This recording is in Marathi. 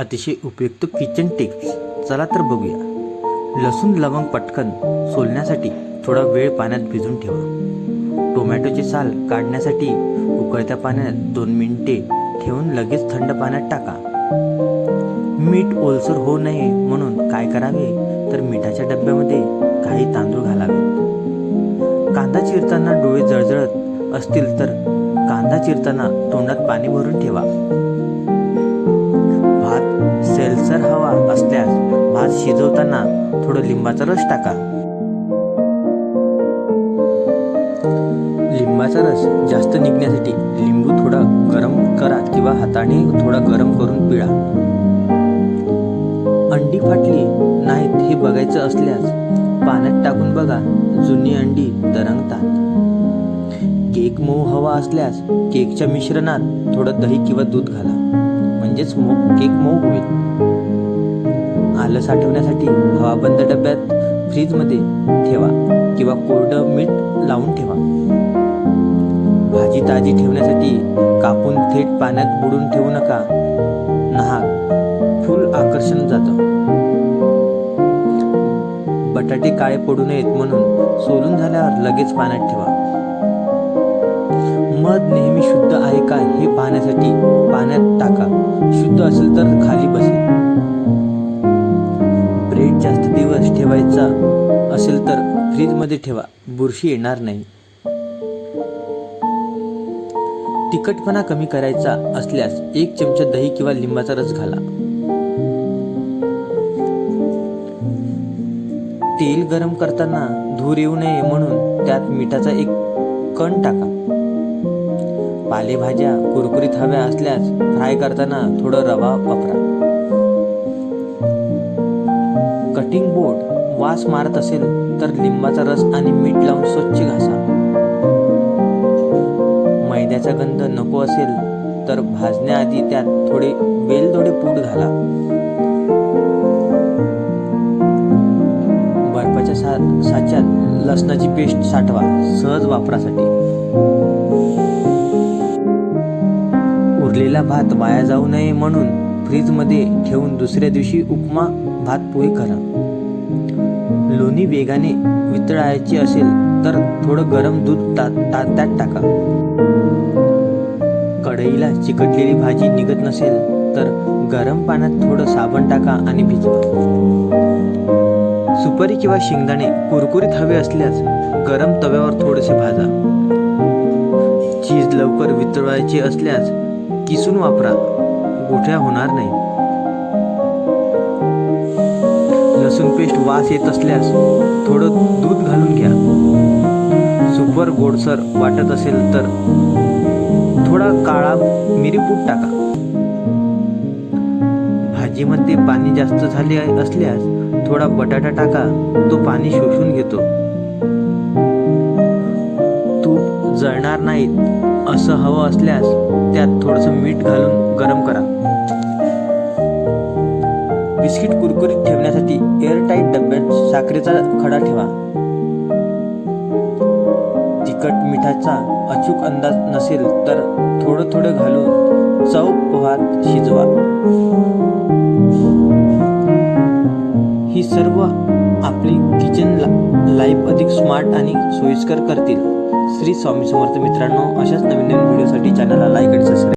अतिशय उपयुक्त किचन टिप्स. चला तर बघूया. लसूण लवंग पटकन सोलण्यासाठी थोडा वेळ पाण्यात भिजून ठेवा. टोमॅटोचे साल काढण्यासाठी उकळत्या पाण्यात दोन मिनिटे ठेवून लगेच थंड पाण्यात टाका. मीठ ओलसर होऊ नये म्हणून काय करावे? तर मिठाच्या डब्यामध्ये काही तांदूळ घालावेत कांदा चिरताना डोळे जळजळत असतील तर कांदा चिरताना तोंडात पाणी भरून ठेवा. शिजवताना थोडं लिंबाचा रस टाका. लिंबाचा रस जास्त निघण्यासाठी लिंबू थोडा गरम करा किंवा हाताने थोडा गरम करून पिळा. अंडी फाटली नाहीत हे बघायचं असल्यास पाण्यात टाकून बघा जुनी अंडी तरंगतात केक मऊ हवा असल्यास केकच्या मिश्रणात थोडं दही किंवा दूध घाला. म्हणजेच मो केक मऊ होईल. आलं साठवण्यासाठी हवाबंद डब्यात फ्रीजमध्ये ठेवा किंवा कोरडं मीठ लावून ठेवा. भाजी ताजी ठेवण्यासाठी कापून थेट पाण्यात बुडून ठेवू नका. नाहक फुल आकर्षण जातं. बटाटे काळे पडू नयेत म्हणून सोलून झाल्यावर लगेच पाण्यात ठेवा. मध नेहमी शुद्ध आहे का हे पाहण्यासाठी पाण्यात टाका. शुद्ध असेल तर खाली मध्ये ठेवा. बुरशी येणार नाही. तिखटपणा कमी करायचा असल्यास एक चमचा दही किंवा लिंबाचा रस घाला. तेल गरम करताना धूर येऊ नये म्हणून त्यात मिठाचा एक कण टाका. पालेभाज्या कुरकुरीत हव्या असल्यास फ्राय करताना थोडं रवा वापरा. कटिंग बोर्ड वास मारत असेल तर लिंबाचा रस आणि मीठ लावून स्वच्छ घासा. मैद्याचा गंध नको असेल तर भाजण्याआधी त्यात थोडे वेलदोडे पूड घाला. बर्फाच्या सा साच्यात लसणाची पेस्ट साठवा सहज वापरासाठी. उरलेला भात वाया जाऊ नये म्हणून फ्रीजमध्ये ठेवून दुसऱ्या दिवशी उपमा भात पोळी करा. लोणी वेगाने वितळायची असेल तर थोडं गरम दूध ता ता त्यात टाका. कढईला चिकटलेली भाजी निघत नसेल तर गरम पाण्यात थोडं साबण टाका आणि भिजवा. सुपारी किंवा शेंगदाणे कुरकुरीत हवे असल्यास गरम तव्यावर थोडेसे भाजा. चीज लवकर वितळवायचे असल्यास किसून वापरा. गोठ्या होणार नाही लसूण पेस्ट वास येत असल्यास थोडं दूध घालून घ्या. सुपर गोडसर वाटत असेल तर थोडा काळा मिरीपूट टाका. भाजीमध्ये पाणी जास्त झाले असल्यास थोडा बटाटा टाका तो पाणी शोषून घेतो. तूप जळणार नाहीत असं हवं असल्यास त्यात थोडंसं मीठ घालून गरम करा. बिस्किट कुरकुरीत एअरटाईट डब्यात साखरेचा खडा ठेवा. तिखट मिठाचा अचूक अंदाज नसेल तर थोडं थोडं घालून चव पोहात शिजवा. ही सर्व आपली किचन लाईफ अधिक स्मार्ट आणि सोयीस्कर करतील. श्री स्वामी समर्थ मित्रांनो अशाच नवीन नवीन व्हिडिओसाठी चॅनलला लाईक आणि सबस्क्राईब